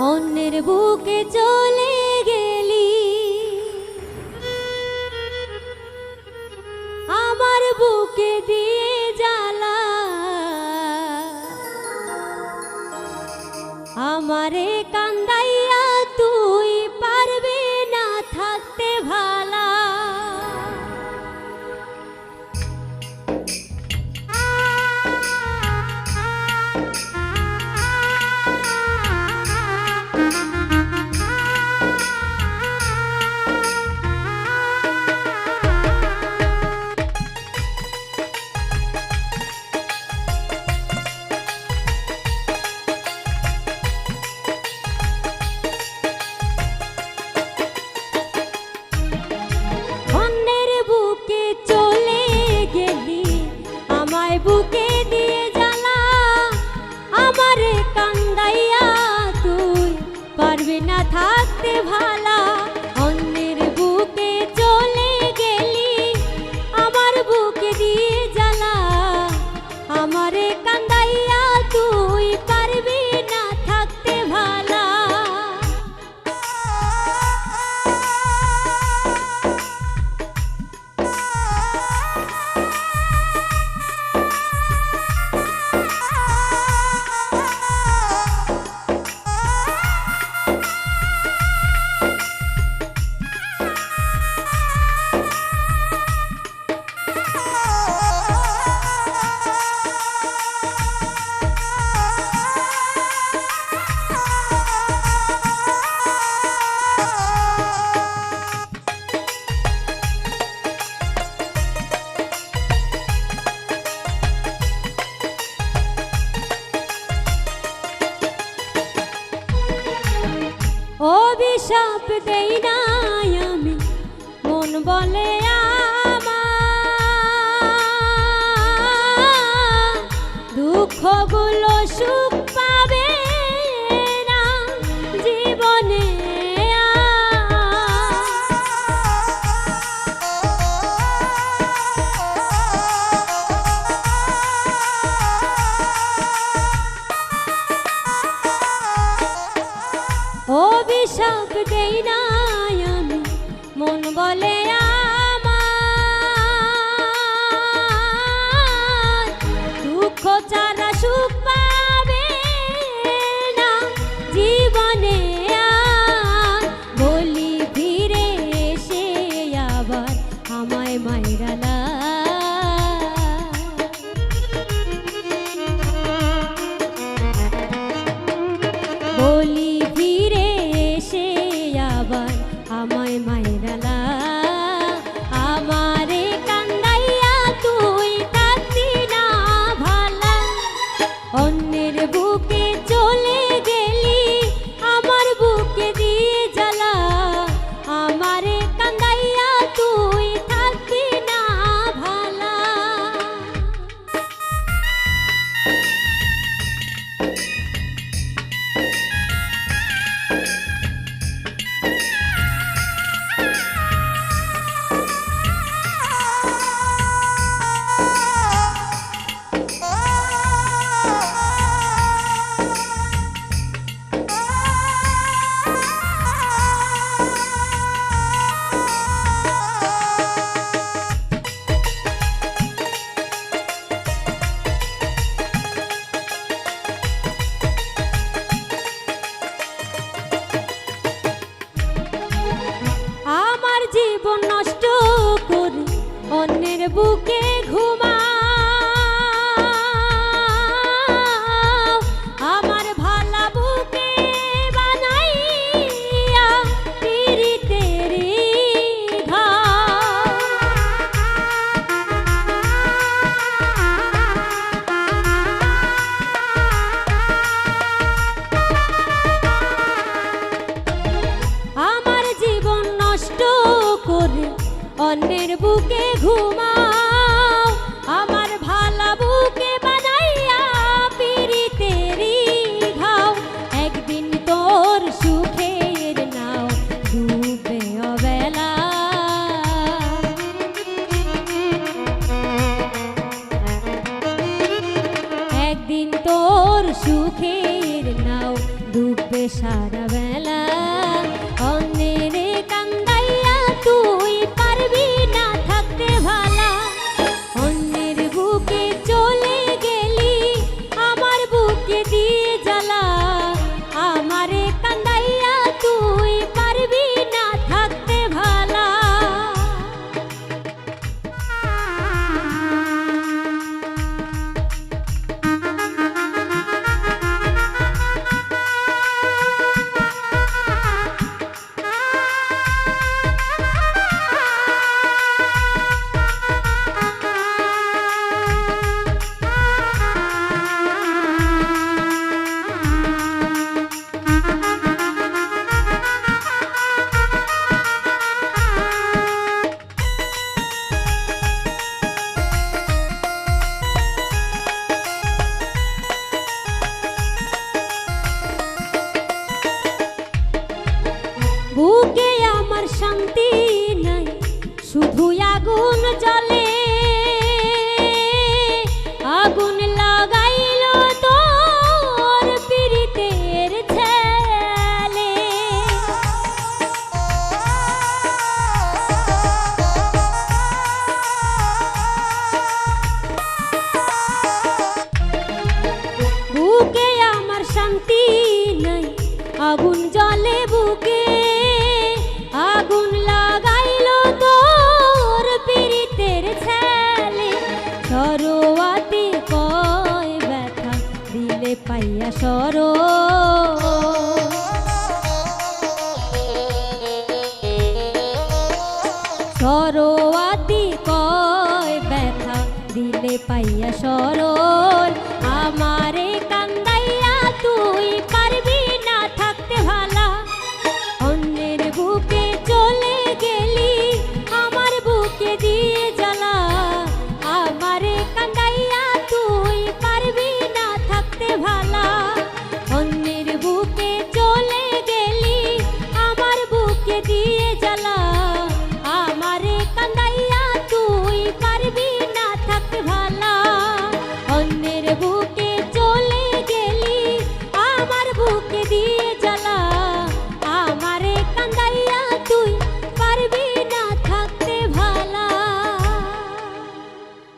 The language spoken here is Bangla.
অন্যের বুকে চলে গেলি। আমার বুকে দিয়ে জ্বালা। আমারে কান্দা আমায় মাইরালা অন্যের বুকে ঘুমাও, আমার ভালা বুকে বানাইয়া পিরিতেরি ঘাও। একদিন তোর সুখের নাও, ডুবে অবেলা। একদিন তোর সুখের নাও, ডুবে সারা বেলা। পাইয়া সরো।